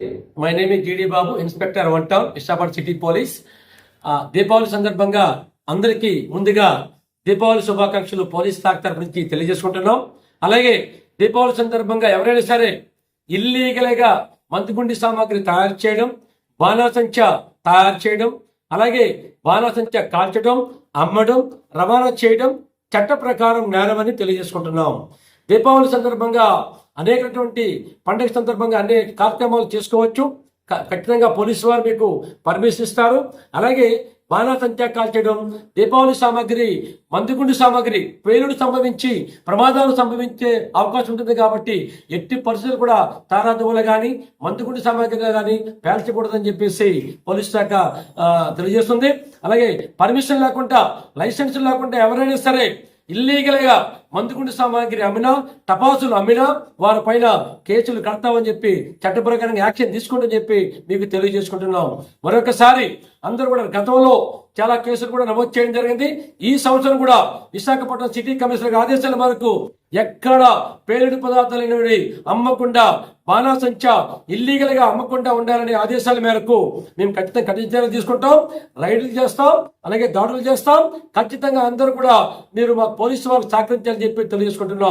My name Jeedi Babu inspector one town city police Deepavali సందర్భంగా అందరికీ ముందుగా దీపావళి శుభాకాంక్షలు పోలీస్ శాఖ గురించి నుంచి తెలియజేసుకుంటున్నాం. అలాగే దీపావళి సందర్భంగా ఎవరైనా సరే ఇల్లీగల్గా మందుగుండి సామాగ్రి తయారు చేయడం బాణాసంచ తయారు చేయడం అలాగే బాణాసంచ కాల్చడం అమ్మడం రవాణా చేయడం చట్ట ప్రకారం నేరమని తెలియజేసుకుంటున్నాం. దీపావళి సందర్భంగా అనేకటువంటి పండుగ సందర్భంగా అనేక కార్యక్రమాలు చేసుకోవచ్చు. క- ఖచ్చితంగా పోలీసు వారు మీకు పర్మిషన్ ఇస్తారు. అలాగే బాణాసంచా కాల్చడం దీపావళి సామాగ్రి మందుగుండు సామాగ్రి పేలుడు సంభవించి ప్రమాదాలు సంభవించే అవకాశం ఉంటుంది కాబట్టి ఎట్టి పరిస్థితులు కూడా తారాదువులు కానీ మందుగుండు సామాగ్రిగా కానీ పేల్చకూడదని చెప్పేసి పోలీస్ శాఖ తెలియజేస్తుంది. అలాగే పర్మిషన్ లేకుండా లైసెన్స్ లేకుండా ఎవరైనా సరే ఇల్లీగల్గా మందుగుండు సామాగ్రి అమ్మినా టపాసులు అమ్మినా వారి పైన కేసులు కడతామని చెప్పి చట్టప్రకారంగా యాక్షన్ తీసుకుంటామని చెప్పి మీకు తెలియజేసుకుంటున్నాం. మరొకసారి అందరూ కూడా గతంలో చాలా కేసులు కూడా నమోదు చేయడం జరిగింది. ఈ సంవత్సరం కూడా విశాఖపట్నం సిటీ కమిషనర్ ఆదేశాల మేరకు ఎక్కడ పేలుడు పదార్థాలు అమ్మకుండా బాణాసంచ ఇల్లీగల్గా అమ్మకుండా ఉండాలనే ఆదేశాల మేరకు మేము ఖచ్చితంగా కఠిన చర్యలు తీసుకుంటాం రైడ్లు చేస్తాం అలాగే దాడులు చేస్తాం. ఖచ్చితంగా అందరూ కూడా మీరు మా పోలీసు వారికి సహకరించాలని చెప్పి తెలియజేసుకుంటున్నాం.